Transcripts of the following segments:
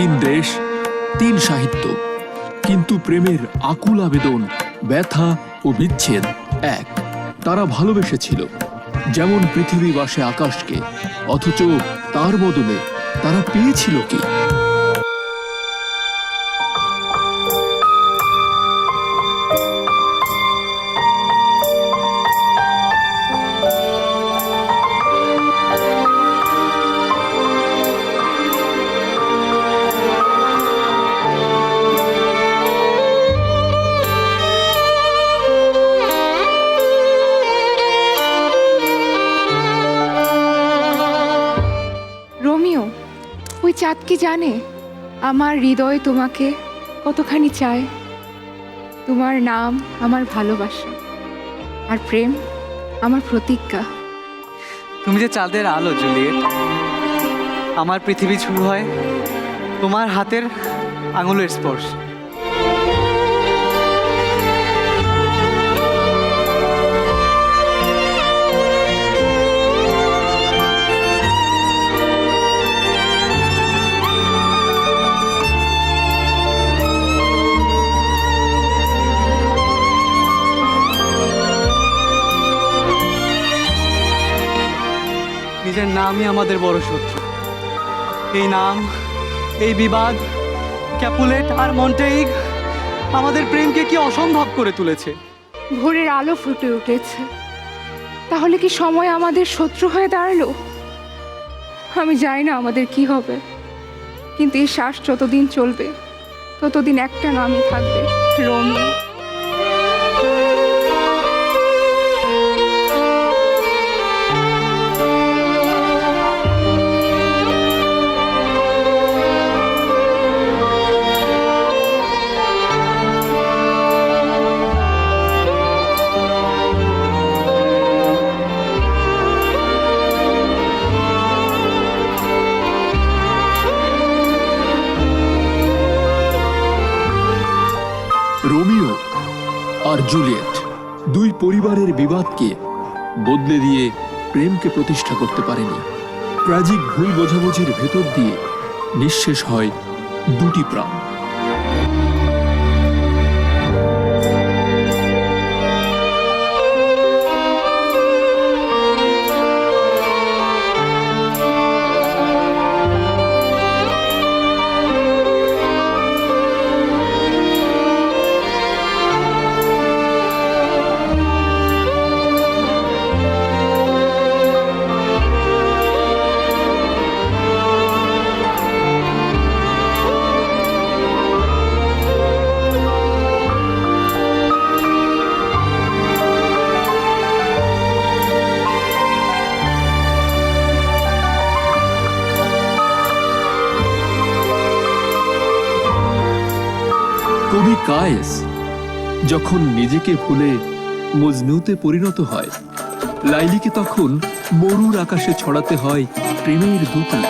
তিন দেশ, তিন সাহিত্য, কিন্তু প্রেমের আকুল আবেদন, ব্যথা ও বিচ্ছেদ এক। তারা ভালোবেসেছিল। যেমন পৃথিবী বাসে আকাশকে, অথচ তার বদলে তারা পেয়েছিল কি? চাঁদ কি জানে? আমার হৃদয় তোমাকে কতখানি চায়? তোমার নাম, আমার ভালোবাসা, আর প্রেম, আমার প্রতিজ্ঞা। তুমি যে চাঁদের আলো, জুলিয়েট, আমার পৃথিবী শুরু হয়, তোমার হাতের আঙুলের স্পর্শ। নামই আমাদের বড় শত্রু। এই নাম, এই বিবাদ, ক্যাপুলেট আর মন্টেইগ আমাদের প্রেমকে কি অসম্ভব করে তুলেছে? ভোরের আলো ফুটে উঠেছে। তাহলে কি সময় আমাদের শত্রু হয়ে দাঁড়াল? আমি জানি না আমাদের কি হবে। কিন্তু এই শ্বাস যতদিন চলবে, ততদিন একটা নামই থাকবে রোমিও আর জুলিয়েট দুই পরিবারের বিবাদকে বদলে দিয়ে প্রেমকে প্রতিষ্ঠা করতে পারেনি। ট্র্যাজিক ভুল বোঝাবুঝির ভেতর দিয়ে নিঃশেষ হয় দুটি প্রাণ। কায়েস যখন নিজেকে ভুলে মজনুতে পরিণত হয়, লাইলিকে তখন মরুর আকাশে ছড়াতে হয় প্রেমের দুটি।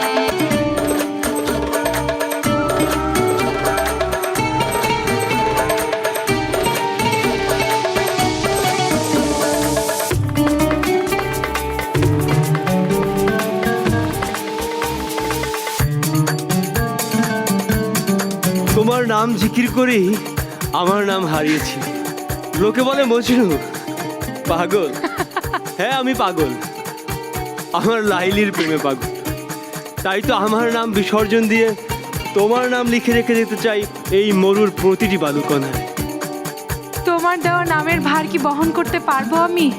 তোমার নাম জিকির করেই আমার নাম হারিয়েছি। লোকে বলে মজনু, পাগল। হ্যাঁ আমি পাগল। আমার লাইলির প্রেমে পাগল। তাই তো আমার নাম বিসর্জন দিয়ে তোমার নাম লিখে রেখে যেতে চাই এই মরুর প্রতিটি বালুকণায়। তোমার দেওয়া নামের ভার কি বহন করতে পারব আমি?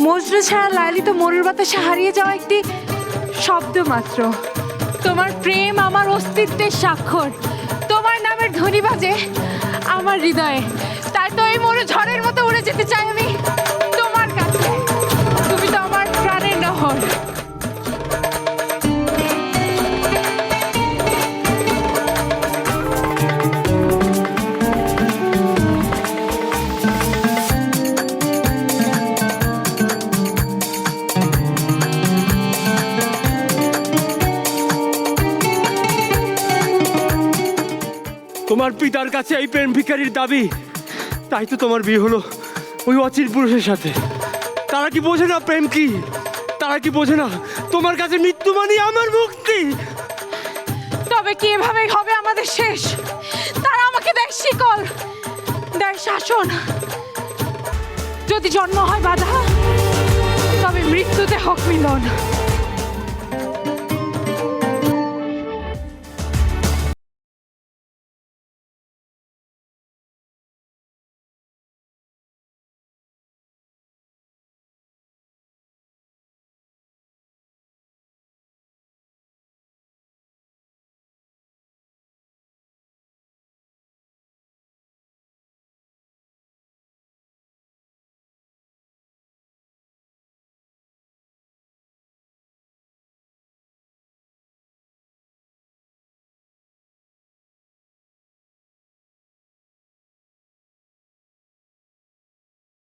মজনু ছাড়া লাইলি তো মরুর বাতাসে হারিয়ে যাওয়া একটি শব্দ মাত্র। তোমার প্রেম আমার অস্তিত্বের স্বাক্ষর। তোমার নামের ধ্বনি বাজে। আমার হৃদয়ে। তাই তো এই মরু ঝড়ের মতো উড়ে যেতে চাই আমি তোমার কাছে। তুমি তো আমার প্রাণের নহর। তোমার পিতার কাছে এই প্রেম ভিকারির দাবি। তাই তো তোমার বিয়ে হলো ওই অচির পুরুষের সাথে। তারা কি বোঝে না প্রেম কি? তারা কি বোঝে না তোমার কাছে মৃত্যু মানে আমার মুক্তি? তবে কি এভাবেই হবে আমাদের শেষ? তারা আমাকে দেয় শিকল, দেয় শাসন। যদি জন্ম হয় বাধা, তবে মৃত্যুতে হক মিলন।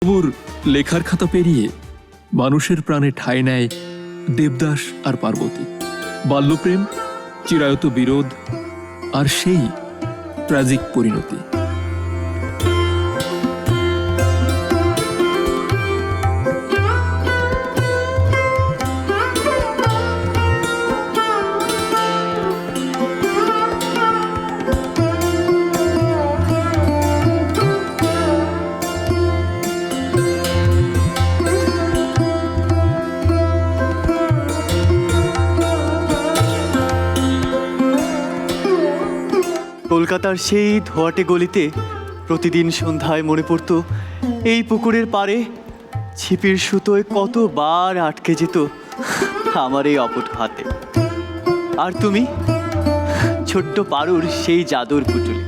তবুর লেখার খাতা পেরিয়ে মানুষের প্রাণে ঠাঁই নেয় দেবদাস আর পার্বতী। বাল্যপ্রেম, চিরায়ত বিরোধ আর সেই ট্র্যাজিক পরিণতি। কলকাতার সেই ধোয়াটে গলিতে প্রতিদিন সন্ধ্যায় মনে পড়তো, এই পুকুরের পাড়ে ছিপির সুতোয় কতবার আটকে যেত আমার এই অপট হাতে আর তুমি? ছোট্ট পারুর সেই জাদুর পুটুলি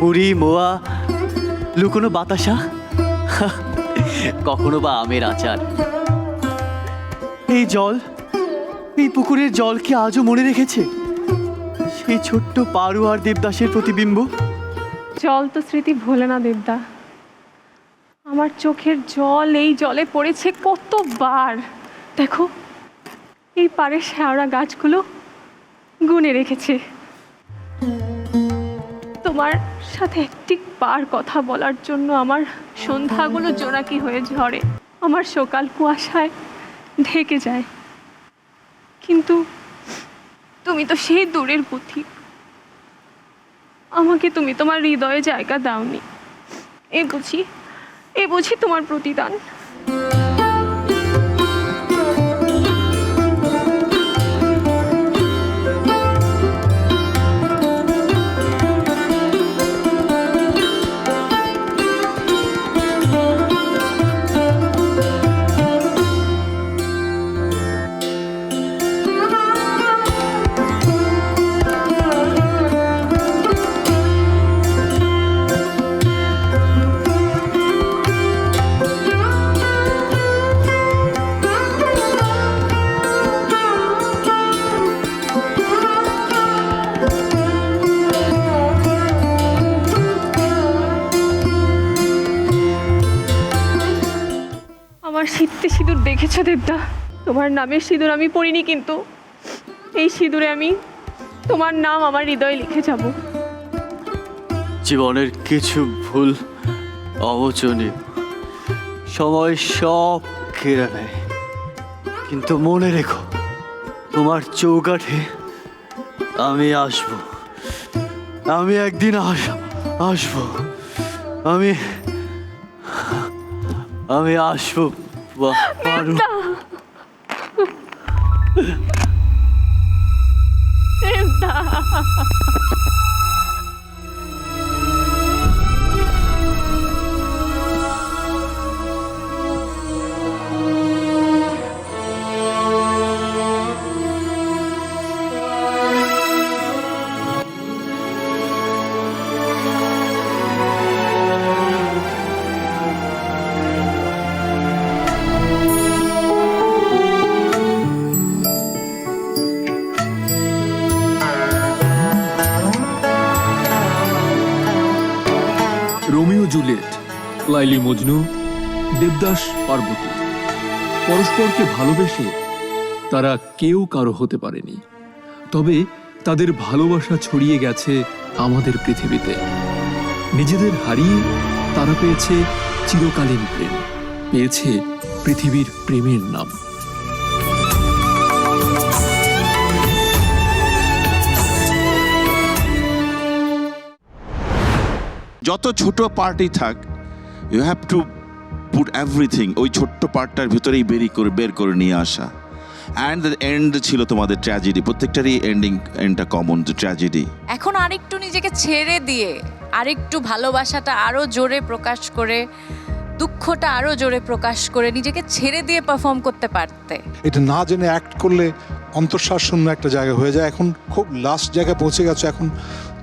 মুড়ি, মোয়া, লুকোনো বাতাসা? কখনো বা আমের আচার। এই জল, এই পুকুরের জল কি আজও মনে রেখেছে? সেই ছোট্ট পারু আর দেবদাসের প্রতিবিম্ব। জল তো স্মৃতি ভোলে না, দেবদা। আমার চোখের জল এই জলে পড়েছে কতবার। দেখো, এই পাড়ের শ্যাওড়া গাছগুলো গুনে রেখেছে। তোমার সাথে একটি বার কথা বলার জন্য আমার সন্ধ্যাগুলো জোনাকি হয়ে ঝরে। আমার সকাল কুয়াশায় ঢেকে যায়। কিন্তু তুমি তো সেই দূরের পুঁথি। আমাকে তুমি তোমার হৃদয়ে জায়গা দাওনি। এ বুঝি এ বুঝি তোমার প্রতিদান। আমার শীতে সিঁদুর দেখেছ, দেবদা? তোমার নামের সিঁদুর আমি পড়িনি কিন্তু। এই সিঁদুরে আমি তোমার নাম আমার হৃদয়ে লিখে যাব। জীবনের কিছু ভুল অমোচনীয় সময় সব কেড়ে নেয়। কিন্তু মনে রেখো, তোমার চৌকাঠে আমি আসব। আমি একদিন আস, আসব। আমি আমি আসব। বা- পারু লাইলি মজনু, দেবদাস পার্বতী। পরস্পরকে ভালোবেসে তারা কেউ কারও হতে পারেনি। তবে তাদের ভালোবাসা ছড়িয়ে গেছে আমাদের পৃথিবীতে। নিজেদের হারিয়ে তারা পেয়েছে চিরকালীন প্রেম, পেয়েছে পৃথিবীর প্রেমের নাম। যত ছোট পার্টি থাক you have to put everything ওই ছোট্ট পার্টটার ভিতরেই বেরি করে বের করে নিয়ে আসা। অ্যান্ড দ্য এন্ড ছিল তোমাদের ট্র্যাজেডি প্রত্যেকটারই এন্ডিং এন্ডটা কমন ট্র্যাজেডি এখন আরেকটু নিজেকে ছেড়ে দিয়ে আরেকটু ভালোবাসাটা আরও জোরে প্রকাশ করে দুঃখটা আরও জোরে প্রকাশ করে নিজেকে ছেড়ে দিয়ে পারফর্ম করতে পারতে। এটা না জেনে অ্যাক্ট করলে অন্তঃশ্বাস শূন্য একটা জায়গা হয়ে যায়। এখন খুব লাস্ট জায়গায় পৌঁছে গেছো। এখন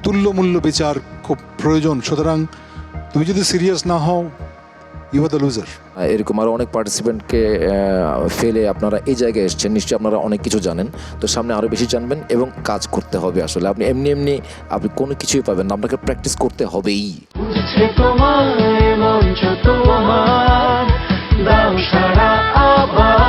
তুল্যমূল্য বিচার খুব প্রয়োজন। সুতরাং তুমি যদি সিরিয়াস না হও ইউ আর দ্য লুজার এরকম আরও অনেক পার্টিসিপেন্টকে ফেলে আপনারা এই জায়গায় এসেছেন নিশ্চয়ই আপনারা অনেক কিছু জানেন। তো সামনে আরও বেশি জানবেন এবং কাজ করতে হবে আসলে। আপনি এমনি এমনি আপনি কোনো কিছুই পাবেন না আপনাকে প্র্যাকটিস করতে হবেই। তোমার দাও সারা আবার।